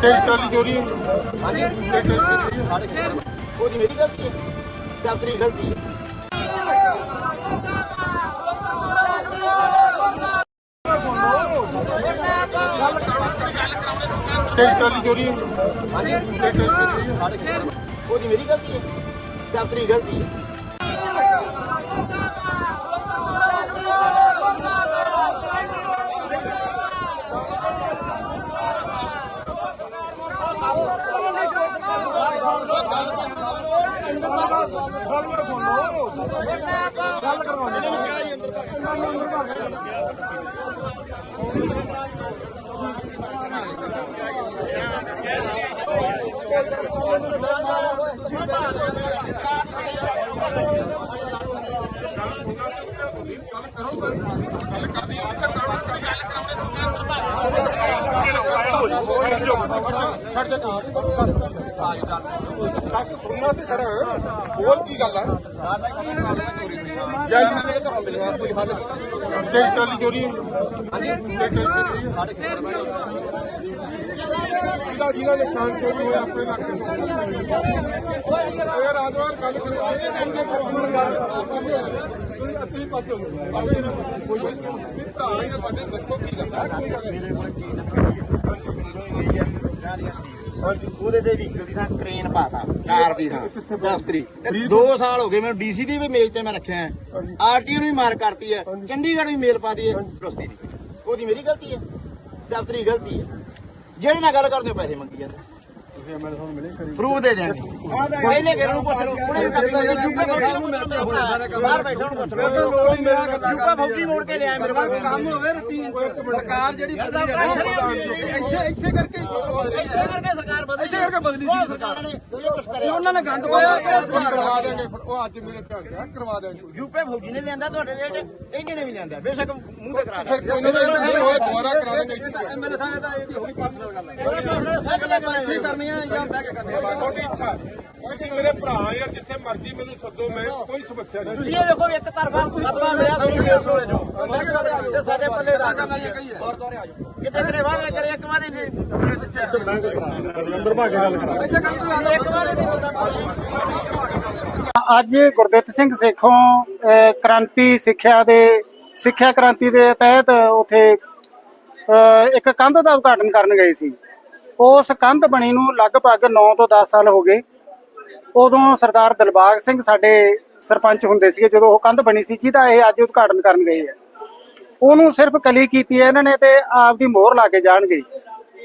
Tractor ਦੀ ਚੋਰੀ ਹਾਂਜੀ ਉਹਦੀ ਮੇਰੀ ਗਲਤੀ ਹੈ ਜਾਂ ਤੇਰੀ ਗਲਤੀ ਹੈ ਟਰੈਕਟਰ ਦੀ ਚੋਰੀ ਹਾਂਜੀ। ਉਹਦੀ ਮੇਰੀ ਗਲਤੀ ਹੈ ਜਾਂ ਤੇਰੀ ਗਲਤੀ ਹੈ ਗੱਲ ਕਰਵਾਉਣੀ ਇਹਨਾਂ ਨੂੰ ਕਿਹਾ ਜੀ ਅੰਦਰ ਭਾਗ ਇਹਨਾਂ ਨੂੰ ਅੰਦਰ ਭਾਗ ਗੱਲ ਕਰੋ। ਗੱਲ ਕਰਨੀ ਆ ਤਾਂ ਕਰੋ ਗੱਲ ਕਰਾਉਣੇ ਤੋਂ ਮੈਂ ਅੰਦਰ ਭਾਗ ਛੱਡ ਦੇ ਕਾਰ ਬਸ ਦੱਸ ਸੁਣਨਾ ਤੇ ਖੜਾ ਹੋਰ ਕੀ ਗੱਲ ਹੈ ਜਾਂ ਇਹਨਾਂ ਦੇ ਘਰੋਂ ਮਿਲਿਆ ਕੋਈ ਹੱਲ ਟਰੈਕਟਰ ਦੀ ਚੋਰੀ ਹਾਂਜੀ ਜਿਹਦਾ ਜਿਹਦਾ ਨਿਸ਼ਾਨ ਚੋਰੀ ਹੋਇਆ ਆਪਣੇ ਇਲਾਕੇ ਵਿੱਚ ਇਹ ਰਾਜਵਾਰ ਗੱਲ ਕਰੋ ਅਸੀਂ ਪਾਸੇ ਕੋਈ ਭਰਾ ਹੀ ਸਾਡੇ ਦੱਸੋ ਕੀ ਗੱਲ ਹੈ ਕੋਈ ਗੱਲ ਨਹੀਂ ਉਹਦੇ ਤੇ ਵਹੀਕਲ ਦੀ ਥਾਂ ਕਰੇਨ ਪਾਤਾ ਕਾਰ ਦੀ ਥਾਂ ਦਫ਼ਤਰੀ। 2 ਸਾਲ ਹੋ ਗਏ ਮੈਨੂੰ ਡੀਸੀ ਦੀ ਵੀ ਮੇਲ ਤੇ ਮੈਂ ਰੱਖਿਆ ਹੈ। ਆਰਟੀਓ ਨੂੰ ਵੀ ਮਾਰ ਕਰਤੀ ਹੈ। ਚੰਡੀਗੜ੍ਹ ਵੀ ਮੇਲ ਪਾਤੀ ਹੈ। ਰਸਤੇ ਦੀ। ਉਹਦੀ ਮੇਰੀ ਗਲਤੀ ਹੈ। ਦਫ਼ਤਰੀ ਗਲਤੀ ਹੈ। ਜਿਹੜੇ ਨਾਲ ਗੱਲ ਕਰਦੇ ਹੋ ਪੈਸੇ ਮੰਗੀ ਜਾਂਦੇ। ਪ੍ਰੂਫ ਦੇ ਦੇਣਗੇ ਪਹਿਲੇ ਘਰ ਨੂੰ ਪੁੱਛ ਲਓ। ਉਹਨੇ ਵੀ ਕਰਦੇ ਨੇ ਯੂਪੀ ਸਾਹਿਬ ਨੂੰ ਮਿਲਦੇ ਕੰਮ ਬਾਹਰ ਬੈਠਾ ਨੂੰ ਪੁੱਛ ਲਓ। ਲੋੜ ਹੀ ਮੇਰਾ ਯੂਪੀ ਫੌਜੀ ਮੋੜ ਕੇ ਲਿਆ ਮੇਰੇ ਕੋਲ ਕੰਮ ਹੋਵੇ ਰੁਟੀਨ ਸਰਕਾਰ ਜਿਹੜੀ ਬਦਲੀ ਹੈ ਐਸੇ ਐਸੇ ਕਰਕੇ ਇਸੇ ਕਰਕੇ ਸਰਕਾਰ ਬਦਲੀ ਇਸੇ ਕਰਕੇ ਬਦਲੀ ਸੀ ਸਰਕਾਰ ਨੇ ਇਹ ਕੁਝ ਕਰਿਆ। ਉਹਨਾਂ ਨੇ ਗੰਦ ਪਾਇਆ ਕਰਵਾ ਦੇਣਗੇ। ਉਹ ਅੱਜ ਮੇਰੇ ਧਿਆਨ ਗਿਆ ਕਰਵਾ ਦੇਣਗੇ। ਯੂਪੀ ਫੌਜੀ ਨੇ ਲਿਆਂਦਾ ਤੁਹਾਡੇ ਦੇ ਇਹਨੇ ਨੇ ਵੀ ਲਿਆਂਦਾ। ਬੇਸ਼ੱਕ ਮੂੰਹ ਤੇ ਕਰਾ ਦੇ ਦੁਬਾਰਾ ਕਰਾ ਦੇਣਗੇ। ਐਮਐਲਏ ਸਾਹਿਬ ਦਾ ਇਹਦੀ ਹੋਈ ਪਰਸਨਲ ਗੱਲ ਹੈ ਉਹਦੇ ਪਾਸ ਸਾਈਕਲ ਲੈ ਕੀ ਕਰਨੀ ਹੈ ਜਾਂ ਬਹਿ ਕੇ ਕਰਨੀ ਹੈ ਤੁਹਾਡੀ ਇੱਛਾ ਲੇਕਿਨ ਮੇਰੇ ਭਰਾ ਯਾਰ ਜਿੱਥੇ ਮਰਜ਼ੀ ਮੈਨੂੰ ਸੱਦੋ ਮੈਂ ਕੋਈ ਸਮੱਸਿਆ ਨਹੀਂ। ਤੁਸੀਂ ਇਹ ਵੇਖੋ ਇੱਕ ਤਰਫਾ ਸਤਵਾ ਲਿਆ ਤੁਸੀਂ ਇਹ ਜੋ ਤੇ ਸਾਡੇ ਪੱਲੇ ਦਾ ਕਰਨ ਵਾਲੀ ਕਹੀ ਹੈ ਕਿਤੇ ਕਿਤੇ ਵਾਅਦੇ ਕਰੇ? ਇੱਕ ਵਾਰੀ ਨਹੀਂ। ਨੰਬਰ ਭਾ ਕੇ ਗੱਲ ਕਰਾ ਇੱਥੇ ਕੰਮ ਤੋਂ ਇੱਕ ਵਾਰੀ ਨਹੀਂ ਹੁੰਦਾ। ਅੱਜ ਗੁਰਦਿੱਤ ਸਿੰਘ ਸੇਖੋਂ ਕ੍ਰਾਂਤੀ ਸਿੱਖਿਆ ਦੇ ਸਿੱਖਿਆ ਕ੍ਰਾਂਤੀ ਦੇ ਤਹਿਤ ਉਥੇ ਇੱਕ ਕੰਧ ਦਾ ਉਦਘਾਟਨ ਕਰਨ ਗਏ ਸੀ। ਉਸ ਕੰਧ ਬਣੀ ਨੂੰ ਲਗਭਗ 9 ਤੋਂ 10 ਸਾਲ ਹੋ ਗਏ। ਉਦੋਂ ਸਰਦਾਰ ਦਿਲਬਾਗ ਸਿੰਘ ਸਾਡੇ ਸਰਪੰਚ ਹੁੰਦੇ ਸੀਗੇ, ਜਦੋਂ ਉਹ ਕੰਧ ਬਣੀ ਸੀ ਜਿਹਦਾ ਇਹ ਅੱਜ ਉਦਘਾਟਨ ਕਰਨ ਗਏ ਆ। ਉਹਨੂੰ ਸਿਰਫ ਕਲੀ ਕੀਤੀ ਹੈ ਇਹਨਾਂ ਨੇ ਤੇ ਆਪਦੀ ਮੋਹਰ ਲਾ ਕੇ ਜਾਣਗੇ।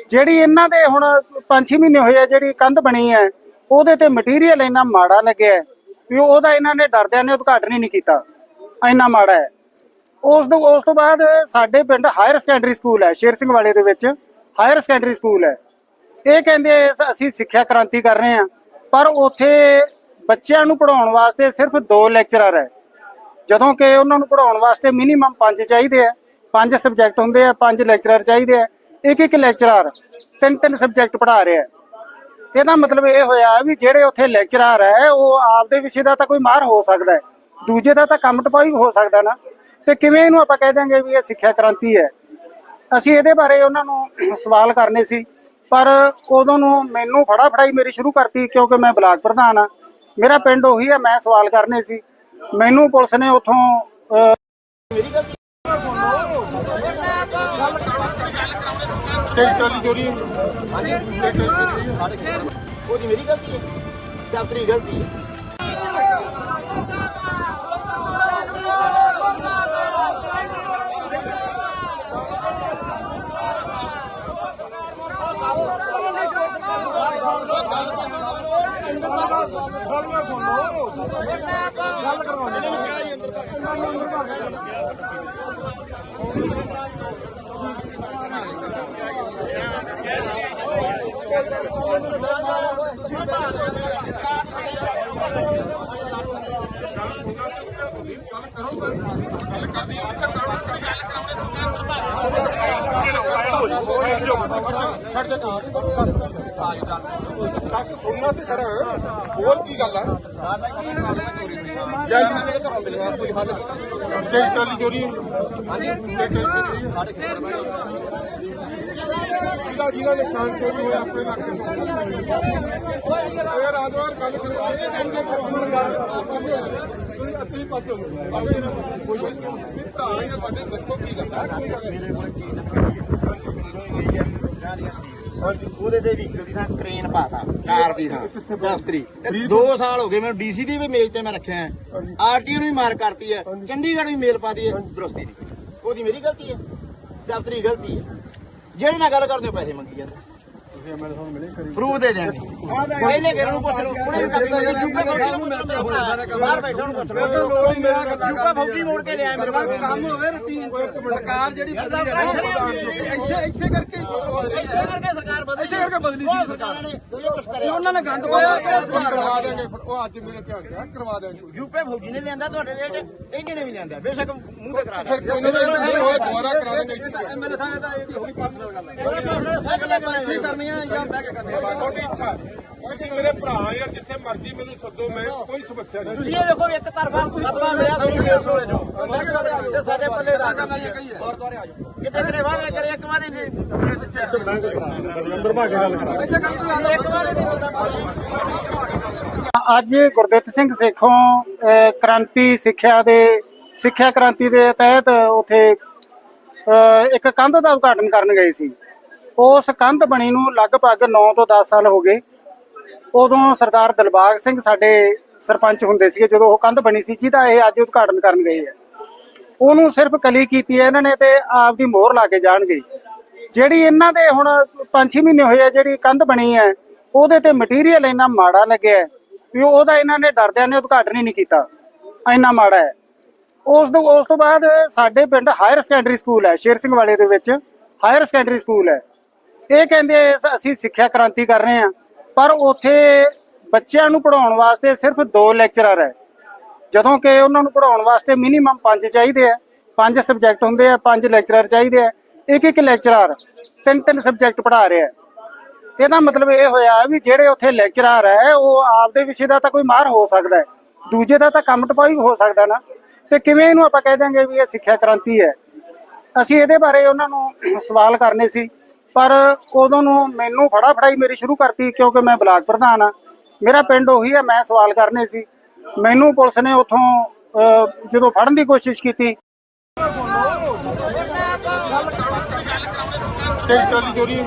ਜਿਹੜੀ ਇਹਨਾਂ ਦੇ ਹੁਣ 5-6 ਮਹੀਨੇ ਹੋਏ ਆ, ਜਿਹੜੀ ਕੰਧ ਬਣੀ ਹੈ, ਉਹਦੇ ਤੇ ਮਟੀਰੀਅਲ ਇੰਨਾ ਮਾੜਾ ਲੱਗਿਆ ਵੀ ਉਹਦਾ ਇਹਨਾਂ ਨੇ ਡਰਦਿਆਂ ਨੇ ਉਦਘਾਟਨ ਹੀ ਨਹੀਂ ਕੀਤਾ। ਇੰਨਾ ਮਾੜਾ ਹੈ। ਉਸ ਤੋਂ ਉਸ ਤੋਂ ਬਾਅਦ ਸਾਡੇ ਪਿੰਡ ਹਾਇਰ ਸੈਕੰਡਰੀ ਸਕੂਲ ਹੈ, ਸ਼ੇਰ ਸਿੰਘ ਵਾਲੇ ਦੇ ਵਿੱਚ ਹਾਇਰ ਸੈਕੰਡਰੀ ਸਕੂਲ ਹੈ। ਇਹ ਕਹਿੰਦੇ ਅਸੀਂ ਸਿੱਖਿਆ ਕ੍ਰਾਂਤੀ ਕਰ ਰਹੇ ਹਾਂ, ਪਰ ਉੱਥੇ ਬੱਚਿਆਂ ਨੂੰ ਪੜਾਉਣ ਵਾਸਤੇ ਸਿਰਫ ਦੋ ਲੈਕਚਰਰ ਹੈ। ਜਦੋਂ ਕਿ ਉਹਨਾਂ ਨੂੰ ਪੜਾਉਣ ਵਾਸਤੇ ਮਿਨੀਮਮ ਪੰਜ ਚਾਹੀਦੇ ਆ। ਪੰਜ ਸਬਜੈਕਟ ਹੁੰਦੇ ਆ, ਪੰਜ ਲੈਕਚਰਰ ਚਾਹੀਦੇ ਆ। ਇੱਕ ਇੱਕ ਲੈਕਚਰਰ, ਤਿੰਨ ਤਿੰਨ ਸਬਜੈਕਟ ਪੜ੍ਹਾ ਰਿਹਾ ਇਹਦਾ ਮਤਲਬ ਇਹ ਹੋਇਆ ਵੀ ਜਿਹੜੇ ਉੱਥੇ ਲੈਕਚਰਰ ਹੈ, ਉਹ ਆਪਦੇ ਵਿਸ਼ੇ ਦਾ ਤਾਂ ਕੋਈ ਮਾਹਰ ਹੋ ਸਕਦਾ ਹੈ। ਦੂਜੇ ਦਾ ਤਾਂ ਕੰਮ ਟਪਾਈ ਹੋ ਸਕਦਾ ਨਾ। ਤੇ ਕਿਵੇਂ ਇਹਨੂੰ ਆਪਾਂ ਕਹਿ ਦਾਂਗੇ ਵੀ ਇਹ ਸਿੱਖਿਆ ਕ੍ਰਾਂਤੀ ਹੈ? ਅਸੀਂ ਇਹਦੇ ਬਾਰੇ ਉਹਨਾਂ ਨੂੰ ਸਵਾਲ ਕਰਨੇ ਸੀ। ਪਰ ਉਦੋਂ ਨੂੰ ਮੈਨੂੰ ਫੜਾ ਫੜਾਈ ਮੇਰੀ ਸ਼ੁਰੂ ਕਰਤੀ ਕਿਉਂਕਿ ਮੈਂ ਬਲਾਕ ਪ੍ਰਧਾਨ ਆ। ਮੇਰਾ ਪਿੰਡ ਉਹੀ ਹੈ ਮੈਂ ਸਵਾਲ ਕਰਨੇ ਸੀ। ਮੈਨੂੰ ਪੁਲਿਸ ਨੇ ਉਥੋਂ ਟਰੈਕਟਰ ਦੀ ਚੋਰੀ ਉਹਦੀ ਮੇਰੀ ਗਲਤੀ ਹੈ ਜਾਂ ਤੇਰੀ ਗਲਤੀ ਹੈ ਦੱਸ ਸੁਣਨਾ ਤੇ ਖੜਾ ਹੋਰ ਕੀ ਗੱਲ ਹੈ ਜਾਂ ਇਹਨਾਂ ਦੇ ਘਰੋਂ ਮਿਲਿਆ ਕੋਈ ਹੱਲ ਟਰੈਕਟਰ ਦੀ ਚੋਰੀ ਹਾਂਜੀ ਜਿਹਦਾ ਜਿਹਦਾ ਨਿਸ਼ਾਨ ਚੋਰੀ ਹੋਇਆ ਆਪਣੇ ਇਲਾਕੇ ਨੂੰ ਇਹ ਰਾਜਵਾਰ ਗੱਲ ਕਰਵਾਏ ਤੁਸੀਂ ਅਸਲੀ ਪਾਸੇ ਹੋ ਕੋਈ ਨਹੀਂ ਤਾਂ ਆਏ ਸਾਡੇ ਦੱਸੋ ਕੀ ਗੱਲ ਹੈ ਕੀ ਗੱਲ ਹੈ ਉਹਦੇ ਤੇ ਵਹੀਕਲ ਦੀ ਥਾਂ ਕ੍ਰੇਨ ਪਾਤਾ ਕਾਰ ਦੀ ਥਾਂ ਦਫ਼ਤਰੀ 2 ਸਾਲ ਹੋ ਗਏ ਮੈਨੂੰ ਡੀਸੀ ਦੀ ਵੀ ਮੇਜ ਤੇ ਮੈਂ ਰੱਖਿਆ ਆਰਟੀਓ ਨੂੰ ਵੀ ਮਾਰ ਕਰਤੀ ਹੈ ਚੰਡੀਗੜ੍ਹ ਵੀ ਮੇਲ ਪਾਤੀ ਹੈ ਦਰੁਸਤੀ ਦੀ। ਉਹਦੀ ਮੇਰੀ ਗਲਤੀ ਹੈ ਦਫ਼ਤਰੀ ਗਲਤੀ ਹੈ। ਜਿਹੜੇ ਨਾਲ ਗੱਲ ਕਰਦੇ ਹੋ ਪੈਸੇ ਮੰਗੀ ਜਾਂਦੇ। ਤੁਸੀਂ ਐਮਐਲਏ ਸਾਹਿਬ ਮਿਲੇ ਕਰੀ ਪ੍ਰੂਫ ਦੇ ਦੇਣਗੇ। ਪਹਿਲੇ ਘਰ ਨੂੰ ਪੁੱਛ ਲਓ। ਉਹਨੇ ਵੀ ਕਰ ਦਿੱਤਾ ਬਾਹਰ ਬੈਠਾ ਨੂੰ ਪੁੱਛ ਲਓ। ਲੋੜ ਹੀ ਮੇਰਾ ਕਰਦਾ ਯੂਪਾ ਫੌਜੀ ਮੋੜ ਕੇ ਲਿਆਇਆ ਮੇਰੇ ਕੋਲ। ਕੰਮ ਹੋਵੇ ਰੁਟੀਨ ਸਰਕਾਰ ਜਿਹੜੀ ਬਦਲੀ ਹੈ ਨਾ ਐਸੇ ਐਸੇ ਕਰਕੇ ਇਸੇ ਕਰਕੇ ਸਰਕਾਰ ਬਦਲੀ ਇਸੇ ਕਰਕੇ ਬਦਲੀ ਸੀ ਸਰਕਾਰ। ਨੇ ਇਹ ਇਹ ਕਰਿਆ। ਉਹਨਾਂ ਨੇ ਗੰਦ ਪਾਇਆ ਇਹ ਕਰਵਾ ਦੇਣਗੇ ਉਹ ਅੱਜ ਮੇਰੇ ਧਿਆਨ ਆ, ਕਰਵਾ ਦੇਣਗੇ। ਯੂਪੀ ਫੌਜੀ ਨੇ ਲਿਆਂਦਾ ਤੁਹਾਡੇ ਦੇ ਵਿੱਚ ਇਹਨੇ ਨੇ ਵੀ ਲਿਆਂਦਾ। ਬੇਸ਼ੱਕ ਮੂੰਹ ਤੇ ਕਰਾ ਦੇ ਦੁਬਾਰਾ ਕਰਾ ਦੇਣਗੇ ਐਮਐਲਏ ਸਾਹਿਬ ਦਾ ਇਹਦੀ ਹੋਣੀ ਪਰਸਨਲ ਗੱਲ ਹੈ। ਉਹਦੇ ਪਾਸੇ ਸਾਈਕਲ ਕਰਨੀ ਹੈ ਜਾਂ ਬਹਿ ਕੇ ਕਰਨੀ ਹੈ ਤੁਹਾਡੀ ਇੱਛਾ ਮੇਰੇ ਭਰਾ ਯਾਰ ਜਿੱਥੇ ਮਰਜ਼ੀ ਮੈਨੂੰ ਸੱਦੋ ਮੈਂ ਕੋਈ ਸਮੱਸਿਆ ਨਹੀਂ। ਤੁਸੀਂ ਇਹ ਵੇਖੋ ਵੀ ਇੱਕ ਤਰਫਾ ਸਦਵਾ ਮਿਲਿਆ ਤੁਹਾਨੂੰ ਇਸ ਵੇਲੇ ਜੋ ਤੇ ਸਾਡੇ ਪੱਲੇ ਦਾ ਕਰਨ ਵਾਲੀ ਕਹੀ ਹੈ ਕਿਤੇ ਕਰੇ ਵਾਦੇ ਕਰੇ? ਇੱਕ ਵਾਦੇ ਨਹੀਂ। ਇੱਥੇ ਕੰਮ ਤੋਂ ਆਉਂਦਾ। ਇੱਕ ਵਾਦੇ ਨਹੀਂ ਹੁੰਦਾ ਅੱਜ ਗੁਰਦਿੱਤ ਸਿੰਘ ਸੇਖੋਂ ਕ੍ਰਾਂਤੀ ਸਿੱਖਿਆ ਦੇ ਸਿੱਖਿਆ ਕ੍ਰਾਂਤੀ ਦੇ ਤਹਿਤ ਉਥੇ ਇੱਕ ਕੰਧ ਦਾ ਉਦਘਾਟਨ ਕਰਨ ਗਏ ਸੀ। ਉਸ ਕੰਧ ਬਣੀ ਨੂੰ ਲਗਭਗ 9 ਤੋਂ 10 ਸਾਲ ਹੋ ਗਏ। ਉਦੋਂ ਸਰਦਾਰ ਦਿਲਬਾਗ ਸਿੰਘ ਸਾਡੇ ਸਰਪੰਚ ਹੁੰਦੇ ਸੀਗੇ, ਜਦੋਂ ਉਹ ਕੰਧ ਬਣੀ ਸੀ ਜਿਹਦਾ ਇਹ ਅੱਜ ਉਦਘਾਟਨ ਕਰਨ ਗਏ ਆ। ਉਹਨੂੰ ਸਿਰਫ ਕਲੀ ਕੀਤੀ ਹੈ ਇਹਨਾਂ ਨੇ ਤੇ ਆਪ ਦੀ ਮੋਹਰ ਲਾ ਕੇ ਜਾਣਗੇ। ਜਿਹੜੀ ਇਹਨਾਂ ਦੇ ਹੁਣ 5-6 ਮਹੀਨੇ ਹੋਏ ਆ, ਜਿਹੜੀ ਕੰਧ ਬਣੀ ਹੈ, ਉਹਦੇ ਤੇ ਮਟੀਰੀਅਲ ਇੰਨਾ ਮਾੜਾ ਲੱਗਿਆ ਵੀ ਉਹਦਾ ਇਹਨਾਂ ਨੇ ਡਰਦਿਆਂ ਨੇ ਉਦਘਾਟਨ ਹੀ ਨਹੀਂ ਕੀਤਾ। ਇੰਨਾ ਮਾੜਾ ਹੈ। ਉਸ ਤੋਂ ਉਸ ਤੋਂ ਬਾਅਦ ਸਾਡੇ ਪਿੰਡ ਹਾਇਰ ਸੈਕੰਡਰੀ ਸਕੂਲ ਹੈ, ਸ਼ੇਰ ਸਿੰਘ ਵਾਲੇ ਦੇ ਵਿੱਚ ਹਾਇਰ ਸੈਕੰਡਰੀ ਸਕੂਲ ਹੈ। ਇਹ ਕਹਿੰਦੇ ਅਸੀਂ ਸਿੱਖਿਆ ਕ੍ਰਾਂਤੀ ਕਰ ਰਹੇ ਹਾਂ। ਪਰ ਉੱਥੇ ਬੱਚਿਆਂ ਨੂੰ ਪੜਾਉਣ ਵਾਸਤੇ ਸਿਰਫ ਦੋ ਲੈਕਚਰਰ ਹੈ। ਜਦੋਂ ਕਿ ਉਹਨਾਂ ਨੂੰ ਪੜਾਉਣ ਵਾਸਤੇ ਮਿਨੀਮਮ ਪੰਜ ਚਾਹੀਦੇ ਆ। ਪੰਜ ਸਬਜੈਕਟ ਹੁੰਦੇ ਆ, ਪੰਜ ਲੈਕਚਰਰ ਚਾਹੀਦੇ ਆ। ਇੱਕ ਇੱਕ ਲੈਕਚਰਰ ਤਿੰਨ ਤਿੰਨ ਸਬਜੈਕਟ ਪੜ੍ਹਾ ਰਿਹਾ ਇਹਦਾ ਮਤਲਬ ਇਹ ਹੋਇਆ ਵੀ ਜਿਹੜੇ ਉੱਥੇ ਲੈਕਚਰਰ ਹੈ, ਉਹ ਆਪਦੇ ਵਿਸ਼ੇ ਦਾ ਤਾਂ ਕੋਈ ਮਾਹਰ ਹੋ ਸਕਦਾ ਹੈ। ਦੂਜੇ ਦਾ ਤਾਂ ਕੰਮ ਟਪਾਈ ਹੋ ਸਕਦਾ ਨਾ। ਤੇ ਕਿਵੇਂ ਇਹਨੂੰ ਆਪਾਂ ਕਹਿ ਦਾਂਗੇ ਵੀ ਇਹ ਸਿੱਖਿਆ ਕ੍ਰਾਂਤੀ ਹੈ? ਅਸੀਂ ਇਹਦੇ ਬਾਰੇ ਉਹਨਾਂ ਨੂੰ ਸਵਾਲ ਕਰਨੇ ਸੀ। ਪਰ ਉਦੋਂ ਨੂੰ ਮੈਨੂੰ ਫੜਾ ਫੜਾਈ ਮੇਰੀ ਸ਼ੁਰੂ ਕਰਤੀ ਕਿਉਂਕਿ ਮੈਂ ਬਲਾਕ ਪ੍ਰਧਾਨ ਆ ਮੇਰਾ ਪਿੰਡ ਉਹੀ ਹੈ ਮੈਂ ਸਵਾਲ ਕਰਨੇ ਸੀ ਮੈਨੂੰ ਪੁਲਿਸ ਨੇ ਉਥੋਂ ਜਦੋਂ ਫੜਨ ਦੀ ਕੋਸ਼ਿਸ਼ ਕੀਤੀ ਚੋਰੀ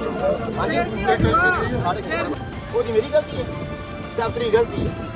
ਉਹਦੀ ਮੇਰੀ ਗਲਤੀ ਹੈ ਦਫ਼ਤਰੀ ਗਲਤੀ ਹੈ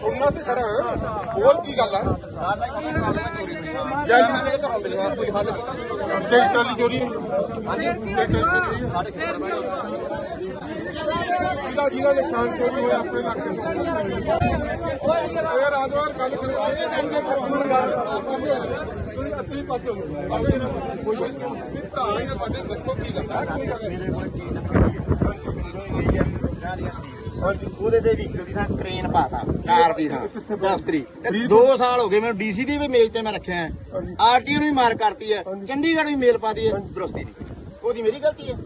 ਸੁਣਨਾ ਤੇ ਖੜਾ ਹੋਰ ਕੀ ਗੱਲ ਹੈ ਜਾਂ ਮੇਰੇ ਘਰੋਂ ਮਿਲਿਆ ਕੋਈ ਹੱਲ ਟਿਕਟਾਂ ਦੀ ਚੋਰੀ ਜਿਹਦਾ ਜਿਹਦਾ ਨਿਸ਼ਾਨ ਚੋਰੀ ਹੋਇਆ ਆਪਣੇ ਇਲਾਕੇ ਨੂੰ ਇਹ ਰਾਜਵਾਰ ਗੱਲ ਕਰਵਾਏ ਤੁਸੀਂ ਅਸਲੀ ਪਾਸੇ ਹੋ ਕੋਈ ਨਹੀਂ ਤਾਂ ਆਏ ਸਾਡੇ ਦੱਸੋ ਕੀ ਗੱਲ ਹੈ ਕੀ ਗੱਲ ਹੈ ਉਹਦੇ ਤੇ ਵਹੀਕਲ ਦੀ ਥਾਂ ਕ੍ਰੇਨ ਪਾਤਾ ਕਾਰ ਦੀ ਥਾਂ ਦਫ਼ਤਰੀ। 2 ਸਾਲ ਹੋ ਗਏ ਮੈਨੂੰ ਡੀਸੀ ਦੀ ਵੀ ਮੇਜ ਤੇ ਮੈਂ ਰੱਖਿਆ ਆਰਟੀਓ ਨੂੰ ਵੀ ਮਾਰ ਕਰਤੀ ਹੈ। ਚੰਡੀਗੜ੍ਹ ਵੀ ਮੇਲ ਪਾਤੀ ਹੈ ਦਰੁਸਤੀ ਦੀ। ਉਹਦੀ ਮੇਰੀ ਗਲਤੀ ਹੈ।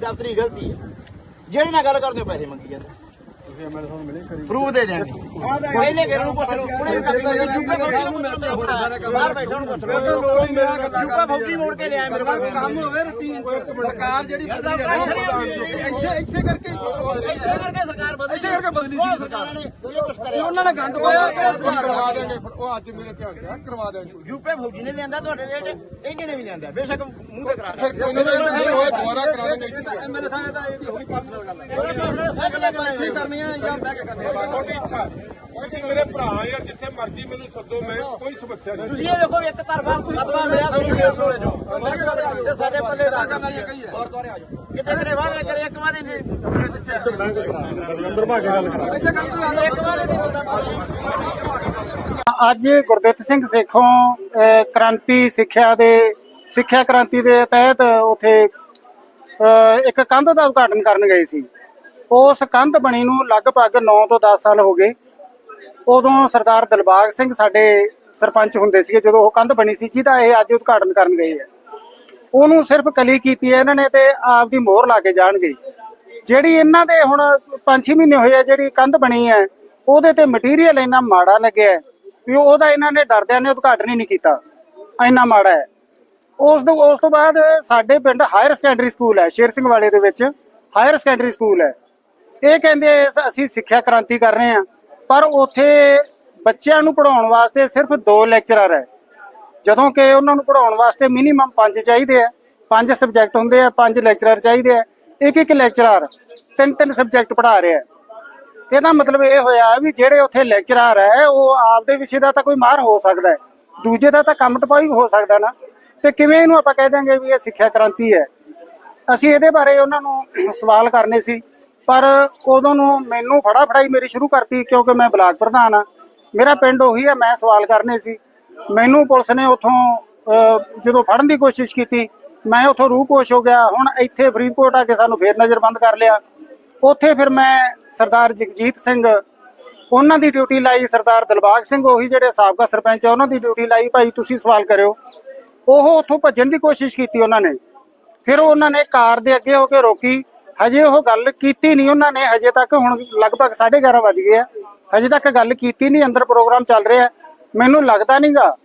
ਦਫ਼ਤਰੀ ਗਲਤੀ ਹੈ। ਜਿਹੜੇ ਨਾਲ ਗੱਲ ਕਰਦੇ ਹੋ ਪੈਸੇ ਮੰਗੀ ਜਾਂਦੇ। ਪ੍ਰੂਫ ਦੇ ਦੇਣਗੇ ਪਹਿਲੇ ਘਰ ਨੂੰ ਪੁੱਛ ਲਓ। ਉਹਨੇ ਕਰ ਦਿੱਤਾ ਬਾਹਰ ਬੈਠਾ ਨੂੰ ਪੁੱਛ ਲਓ ਲੋੜ ਹੀ ਮੇਰਾ ਯੂਪਾ ਫੌਜੀ ਮੋੜ ਕੇ ਲਿਆਇਆ ਮੇਰੇ ਕੋਲ। ਕੰਮ ਹੋਵੇ ਰੁਟੀਨ ਸਰਕਾਰ ਜਿਹੜੀ ਬਦਲੀ ਹੈ ਨਾ ਐਸੇ ਐਸੇ ਕਰਕੇ ਇਸੇ ਕਰਕੇ ਸਰਕਾਰ ਬਦਲੀ ਇਸੇ ਕਰਕੇ ਬਦਲੀ ਸੀ ਸਰਕਾਰ। ਨੇ ਉਹਨਾਂ ਨੇ ਗੰਦ ਪਾਇਆ ਕਰਵਾ ਦੇਣਗੇ। ਉਹ ਅੱਜ ਮੇਰੇ ਧਿਆਨ ਆ, ਕਰਵਾ ਦੇਣਗੇ। ਯੂਪੀ ਫੌਜੀ ਨੇ ਲਿਆਂਦਾ ਤੁਹਾਡੇ ਦੇ ਇਹਨੇ ਨੇ ਵੀ ਲਿਆਂਦਾ। ਬੇਸ਼ੱਕ ਮੂੰਹ ਤੇ ਕਰਾ ਦੇ ਦੁਬਾਰਾ ਕਰਾ ਦੇਣਗੇ ਐਮਐਲਏ ਸਾਹਿਬ ਦਾ ਇਹਦੀ ਹੋਣੀ ਪਰਸਨਲ ਗੱਲ ਹੈ ਪਾਸੇ ਸਾਈਕਲ ਕੇ ਕੀ ਕਰਨੀ ਹੈ ਜਾਂ ਬਹਿ ਕੇ ਕਰਨੀ ਹੈ ਤੁਹਾਡੀ ਇੱਛਾ ਤੁਸੀਂ ਮੇਰੇ ਭਰਾ ਯਾਰ ਜਿੱਥੇ ਮਰਜ਼ੀ ਮੈਨੂੰ ਸੱਦੋ ਮੈਂ ਕੋਈ ਸਮੱਸਿਆ ਨਹੀਂ। ਤੁਸੀਂ ਇਹ ਵੇਖੋ ਇੱਕ ਤਰਫਾ ਸਤਵਾ ਮਿਲਿਆ ਤੁਹਾਨੂੰ ਡੇਢ ਸੌ ਚੋਂ ਤੇ ਸਾਡੇ ਪੱਲੇ ਦਾ ਕਰਨ ਵਾਲੀ ਕਹੀ ਹੈ ਕਿਤੇ ਕਰੇ? ਵਾਦੇ ਕਰੇ ਇੱਕ ਵਾਦੇ ਨਹੀਂ। ਅੰਦਰ ਭਾਗੇ ਗੱਲ ਕਰਾ ਇੱਥੇ ਕੰਮ ਤੋਂ ਇੱਕ ਵਾਦੇ ਨਹੀਂ ਹੁੰਦਾ ਅੱਜ ਗੁਰਦਿੱਤ ਸਿੰਘ ਸੇਖੋਂ ਕ੍ਰਾਂਤੀ ਸਿੱਖਿਆ ਦੇ ਸਿੱਖਿਆ ਕ੍ਰਾਂਤੀ ਦੇ ਤਹਿਤ ਉਥੇ ਇੱਕ ਕੰਧ ਦਾ ਉਦਘਾਟਨ ਕਰਨ ਗਏ ਸੀ। ਉਸ ਕੰਧ ਬਣੀ ਨੂੰ ਲਗਭਗ 9 ਤੋਂ 10 ਸਾਲ ਹੋ ਗਏ। ਉਦੋਂ ਸਰਦਾਰ ਦਿਲਬਾਗ ਸਿੰਘ ਸਾਡੇ ਸਰਪੰਚ ਹੁੰਦੇ ਸੀਗੇ, ਜਦੋਂ ਉਹ ਕੰਧ ਬਣੀ ਸੀ ਜਿਹਦਾ ਇਹ ਅੱਜ ਉਦਘਾਟਨ ਕਰਨ ਗਏ ਹੈ ਉਹਨੂੰ ਸਿਰਫ ਕਲੀ ਕੀਤੀ ਹੈ ਇਹਨਾਂ ਨੇ ਤੇ ਆਪ ਦੀ ਮੋਹਰ ਲਾ ਕੇ ਜਾਣਗੇ। ਜਿਹੜੀ ਇਹਨਾਂ ਦੇ ਹੁਣ 5-6 ਮਹੀਨੇ ਹੋਏ ਆ, ਜਿਹੜੀ ਕੰਧ ਬਣੀ ਹੈ, ਉਹਦੇ ਤੇ ਮਟੀਰੀਅਲ ਇੰਨਾ ਮਾੜਾ ਲੱਗਿਆ ਵੀ ਉਹਦਾ ਇਹਨਾਂ ਨੇ ਡਰਦਿਆਂ ਨੇ ਉਦਘਾਟਨ ਹੀ ਨਹੀਂ ਕੀਤਾ। ਇੰਨਾ ਮਾੜਾ ਹੈ। ਉਸ ਤੋਂ ਉਸ ਤੋਂ ਬਾਅਦ ਸਾਡੇ ਪਿੰਡ ਹਾਇਰ ਸੈਕੰਡਰੀ ਸਕੂਲ ਹੈ, ਸ਼ੇਰ ਸਿੰਘ ਵਾਲੇ ਦੇ ਵਿੱਚ ਹਾਇਰ ਸੈਕੰਡਰੀ ਸਕੂਲ ਹੈ। ਇਹ ਕਹਿੰਦੇ ਅਸੀਂ ਸਿੱਖਿਆ ਕ੍ਰਾਂਤੀ ਕਰ ਰਹੇ ਹਾਂ, ਪਰ ਉੱਥੇ ਬੱਚਿਆਂ ਨੂੰ ਪੜਾਉਣ ਵਾਸਤੇ ਸਿਰਫ ਦੋ ਲੈਕਚਰਰ ਹੈ। ਜਦੋਂ ਕਿ ਉਹਨਾਂ ਨੂੰ ਪੜਾਉਣ ਵਾਸਤੇ ਮਿਨੀਮਮ ਪੰਜ ਚਾਹੀਦੇ ਆ। ਪੰਜ ਸਬਜੈਕਟ ਹੁੰਦੇ ਆ, ਪੰਜ ਲੈਕਚਰਰ ਚਾਹੀਦੇ ਆ। ਇੱਕ ਇੱਕ ਲੈਕਚਰਰ ਤਿੰਨ ਤਿੰਨ ਸਬਜੈਕਟ ਪੜ੍ਹਾ ਰਿਹਾ ਇਹਦਾ ਮਤਲਬ ਇਹ ਹੋਇਆ ਵੀ ਜਿਹੜੇ ਉੱਥੇ ਲੈਕਚਰਰ ਹੈ, ਉਹ ਆਪਦੇ ਵਿਸ਼ੇ ਦਾ ਤਾਂ ਕੋਈ ਮਾਹਰ ਹੋ ਸਕਦਾ ਹੈ। ਦੂਜੇ ਦਾ ਤਾਂ ਕੰਮ ਟਪਾਈ ਹੋ ਸਕਦਾ ਨਾ। ਤੇ ਕਿਵੇਂ ਇਹਨੂੰ ਆਪਾਂ ਕਹਿ ਦਾਂਗੇ ਵੀ ਇਹ ਸਿੱਖਿਆ ਕ੍ਰਾਂਤੀ ਹੈ? ਅਸੀਂ ਇਹਦੇ ਬਾਰੇ ਉਹਨਾਂ ਨੂੰ ਸਵਾਲ ਕਰਨੇ ਸੀ। ਪਰ ਉਦੋਂ ਨੂੰ ਮੈਨੂੰ ਫੜਾ ਫੜਾਈ ਮੇਰੀ ਸ਼ੁਰੂ ਕਰਤੀ ਕਿਉਂਕਿ ਮੈਂ ਬਲਾਕ ਪ੍ਰਧਾਨ ਆ। ਮੇਰਾ ਪਿੰਡ ਉਹੀ ਹੈ ਮੈਂ ਸਵਾਲ ਕਰਨੇ ਸੀ। ਮੈਨੂੰ ਪੁਲਿਸ ਨੇ ਉੱਥੋਂ ਜਦੋਂ ਫੜਨ ਦੀ ਕੋਸ਼ਿਸ਼ ਕੀਤੀ, ਮੈਂ ਉੱਥੋਂ ਰੂਪੋਸ਼ ਹੋ ਗਿਆ। ਹੁਣ ਇੱਥੇ ਫਰੀਦਕੋਟ ਆ ਕੇ ਸਾਨੂੰ ਫੇਰ ਨਜ਼ਰਬੰਦ ਕਰ ਲਿਆ। ਉੱਥੇ ਫਿਰ ਮੈਂ ਸਰਦਾਰ ਜਗਜੀਤ ਸਿੰਘ, ਉਹਨਾਂ ਦੀ ਡਿਊਟੀ ਲਾਈ। ਸਰਦਾਰ ਦਿਲਬਾਗ ਸਿੰਘ ਉਹੀ ਜਿਹੜੇ ਸਾਬਕਾ ਸਰਪੰਚ ਆ, ਉਹਨਾਂ ਦੀ ਡਿਊਟੀ ਲਾਈ। ਭਾਈ, ਤੁਸੀਂ ਸਵਾਲ ਕਰਿਓ। ਉਹ ਉੱਥੋਂ ਭੱਜਣ ਦੀ ਕੋਸ਼ਿਸ਼ ਕੀਤੀ ਉਹਨਾਂ ਨੇ। ਫਿਰ ਉਹਨਾਂ ਨੇ ਕਾਰ ਦੇ ਅੱਗੇ ਹੋ ਕੇ ਰੋਕੀ। ਹਜੇ ਉਹ ਗੱਲ ਕੀਤੀ ਨਹੀਂ ਉਹਨਾਂ ਨੇ ਹਜੇ ਤੱਕ ਹੁਣ ਲਗਭਗ 11:30 ਵੱਜ ਗਏ ਆ। ਹਜੇ ਤੱਕ ਗੱਲ ਕੀਤੀ ਨਹੀਂ ਅੰਦਰ ਪ੍ਰੋਗਰਾਮ ਚੱਲ ਰਿਹਾ। ਮੈਨੂੰ ਲੱਗਦਾ ਨਹੀਂਗਾ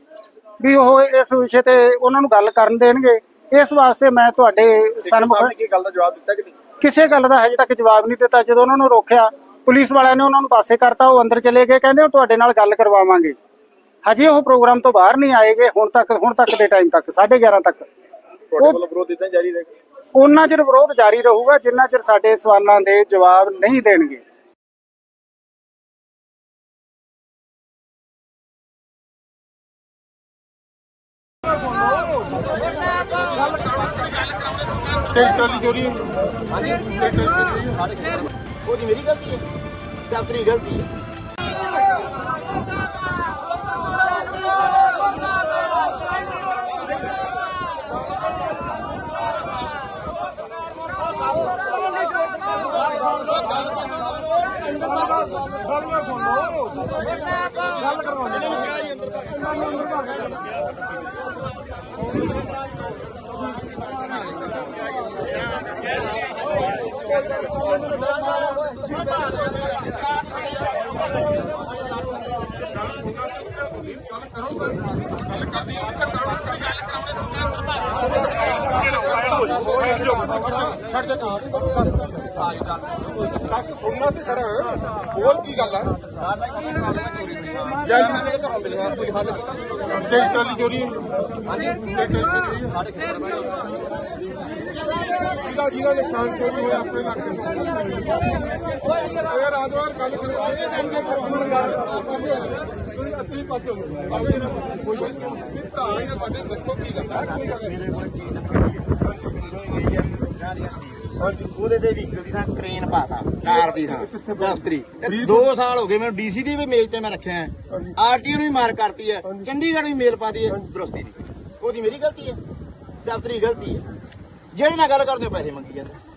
ਵੀ ਉਹ ਇਸ ਵਿਸ਼ੇ ਤੇ ਉਹਨਾਂ ਨੂੰ ਗੱਲ ਕਰਨ ਦੇਣਗੇ। ਇਸ ਵਾਸਤੇ ਮੈਂ ਤੁਹਾਡੇ ਸਨਮੁਖ ਕੀ ਗੱਲ ਦਾ ਜਵਾਬ ਦਿੱਤਾ ਕਿ ਨਹੀਂ? ਕਿਸੇ ਗੱਲ ਦਾ ਹਜੇ ਤੱਕ ਜਵਾਬ ਨਹੀਂ ਦਿੱਤਾ। ਜਦੋਂ ਉਹਨਾਂ ਨੂੰ ਰੋਕਿਆ ਪੁਲਿਸ ਵਾਲਿਆਂ ਨੇ ਉਹਨਾਂ ਨੂੰ ਪਾਸੇ ਕਰਤਾ ਉਹ ਅੰਦਰ ਚਲੇ ਗਏ। ਕਹਿੰਦੇ ਉਹ ਤੁਹਾਡੇ ਨਾਲ ਗੱਲ ਕਰਵਾਵਾਂਗੇ। ਹਜੇ ਉਹ ਪ੍ਰੋਗਰਾਮ ਤੋਂ ਬਾਹਰ ਨਹੀਂ ਆਏਗੇ ਹੁਣ ਤੱਕ ਹੁਣ ਤੱਕ ਦੇ ਟਾਈਮ ਤੱਕ 11:30 ਤੱਕ। ਤੁਹਾਡੇ ਵੱਲੋਂ ਵਿਰੋਧ ਇਦਾਂ ਜਾਰੀ ਰਹੇਗਾ ਉਹਨਾਂ ਚਿਰ ਵਿਰੋਧ ਜਾਰੀ ਰਹੂਗਾ, ਜਿੰਨਾ ਚਿਰ ਸਾਡੇ ਸਵਾਲਾਂ ਦੇ ਜਵਾਬ ਨਹੀਂ ਦੇਣਗੇ। ਟੈਕਟਰ ਚੋਰੀ ਉਹਦੀ ਮੇਰੀ ਗਲਤੀ ਹੈ, ਜਾਂ ਤੇਰੀ ਗਲਤੀ ਹੈ? ਸਾਰੀਆਂ ਸੁਣ ਲਓ ਗੱਲ ਕਰਵਾਉਂਦੇ ਨੇ ਕਿਹਾ ਜੀ ਅੰਦਰ ਭਾਗ ਅੰਦਰ ਭਾਗ ਛੱਡ ਦੇ ਤਾਂ ਬਸ ਦੱਸ ਸੁਣਨਾ ਤੇ ਖੜਾ ਹੋਰ ਕੀ ਗੱਲ ਆ ਜਾਂ ਮੇਰੇ ਘਰੋਂ ਮਿਲਿਆ ਕੋਈ ਹੱਲ ਟੈਕਟਰ ਦੀ ਚੋਰੀ ਜਿਹਦਾ ਜਿਹਦਾ ਨਿਸ਼ਾਨ ਚੋਰੀ ਹੋਇਆ ਆਪਣੇ ਇਲਾਕੇ ਅਗਰ ਆਦਵਾਰ ਗੱਲ ਕਰਵਾਏ ਤੁਸੀਂ ਅਸਲੀ ਪਾਸੇ ਹੋ ਕੋਈ ਤਾਂ ਇਹ ਸਾਡੇ ਦੱਸੋ ਕੀ ਗੱਲ ਆ ਕੋਈ ਗੱਲ ਨਹੀਂ। ਉਹਦੇ ਤੇ ਵਹੀਕਲ ਦੀ ਥਾਂ ਕ੍ਰੇਨ ਪਾਤਾ ਕਾਰ ਦੀ ਥਾਂ ਦਫ਼ਤਰੀ। 2 ਸਾਲ ਹੋ ਗਏ ਮੈਨੂੰ ਡੀਸੀ ਦੀ ਵੀ ਮੇਜ ਤੇ ਮੈਂ ਰੱਖਿਆ ਹੈ। ਆਰਟੀਓ ਨੂੰ ਵੀ ਮਾਰ ਕਰਤੀ ਹੈ। ਚੰਡੀਗੜ੍ਹ ਵੀ ਮੇਲ ਪਾਤੀ ਹੈ ਦਰੁਸਤੀ ਨਹੀਂ ਉਹਦੀ ਮੇਰੀ ਗਲਤੀ ਹੈ। ਦਫ਼ਤਰੀ ਗਲਤੀ ਹੈ। ਜਿਹੜੇ ਨਾਲ ਗੱਲ ਕਰਦੇ ਹੋ ਪੈਸੇ ਮੰਗੀ ਜਾਂਦੇ।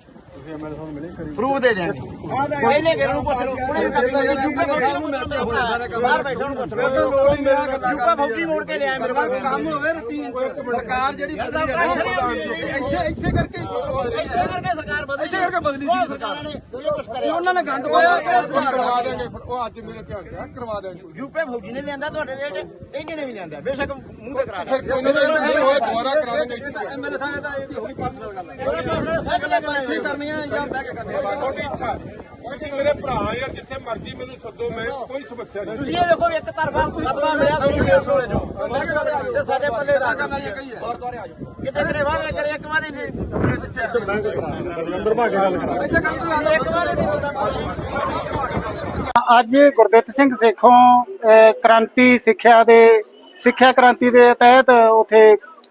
ਪ੍ਰੂਫ ਦੇ ਦੇਣਗੇ ਪਹਿਲੇ ਘਰ ਨੂੰ ਪੁੱਛ ਲਓ। ਉਹਨੇ ਵੀ ਕਾਪੀ ਮੰਗੀ ਯੂਪੀ ਫੌਜੀ ਨੂੰ ਮਿਲ ਪਿਆ ਬਾਹਰ ਬੈਠਾ ਨੂੰ ਪੁੱਛ ਲਓ। ਲੋੜ ਹੀ ਮੇਰਾ ਕਰਨਾ ਯੂਪੀ ਫੌਜੀ ਮੋੜ ਕੇ ਲਿਆ ਮੇਰੇ ਕੋਲ। ਕੰਮ ਹੋਵੇ ਰੁਟੀਨ ਸਰਕਾਰ ਜਿਹੜੀ ਬਦਲੀ ਹੈ ਨਾ, ਐਸੇ ਐਸੇ ਕਰਕੇ ਇਸੇ ਕਰਕੇ ਸਰਕਾਰ ਬਦਲੀ ਇਸੇ ਕਰਕੇ ਬਦਲੀ ਸੀ ਸਰਕਾਰ। ਨੇ ਇਹ ਕੁਛ ਤੇ ਕਰਿਆ ਉਹਨਾਂ ਨੇ ਗੰਦ ਪਾਇਆ ਕਰਵਾ ਕਰਵਾ ਦੇਣਗੇ। ਉਹ ਅੱਜ ਮੇਰੇ ਧਿਆਨ ਚ ਆ, ਕਰਵਾ ਦੇਣਗੇ। ਯੂਪੀ ਫੌਜੀ ਨੇ ਲਿਆਂਦਾ ਤੁਹਾਡੇ ਦੇ ਵਿੱਚ ਇਹਨੇ ਨੇ ਵੀ ਲਿਆਂਦਾ? ਬੇਸ਼ੱਕ ਮੂੰਹ ਤੇ ਕਰਾ ਫਿਰ ਦੇ। ਉਹਨਾਂ ਦੇ ਹੋਏ ਦੁਬਾਰਾ ਕਰਾ ਦੇਣਗੇ ਐਮਐਲਏ ਸਾਹਿਬ ਦਾ ਇਹਦੀ ਹੋਈ ਪਰਸਨਲ ਗੱਲ। ਹੈ ਉਹਦੇ ਪਾਸ ਸਾਈਕਲ ਕੀ ਕਰਨੀ ਹੈ ਜਾਂ ਬਹਿ ਕੇ ਕਰਨੀ ਹੈ ਤੁਹਾਡੀ ਇੱਛਾ ਤੁਸੀਂ ਮੇਰੇ ਭਰਾ ਯਾਰ ਜਿੱਥੇ ਮਰਜ਼ੀ ਮੈਨੂੰ ਸੱਦੋ ਮੈਂ ਕੋਈ ਸਮੱਸਿਆ ਨਹੀਂ। ਤੁਸੀਂ ਇਹ ਵੇਖੋ ਇੱਕ ਤਰਫਾ ਸਤਵਾ ਮਿਲਿਆ ਤੁਹਾਨੂੰ ਡੇਢ ਸੌ ਚੋਂ ਤੇ ਸਾਡੇ ਪੱਲੇ ਦਾ ਕਰਨ ਵਾਲੀ ਕਹੀ ਹੈ ਕਿਤੇ ਕਰੇ ਵਾਦੇ ਕਰੇ? ਇੱਕ ਵਾਦੇ ਨਹੀਂ। ਇੱਥੇ ਕੰਮ ਤੋਂ ਇੱਕ ਵਾਦੇ ਨਹੀਂ ਹੁੰਦਾ। ਅੱਜ ਗੁਰਦਿੱਤ ਸਿੰਘ ਸੇਖੋਂ ਕ੍ਰਾਂਤੀ ਸਿੱਖਿਆ ਦੇ ਸਿੱਖਿਆ ਕ੍ਰਾਂਤੀ ਦੇ ਤਹਿਤ ਉੱਥੇ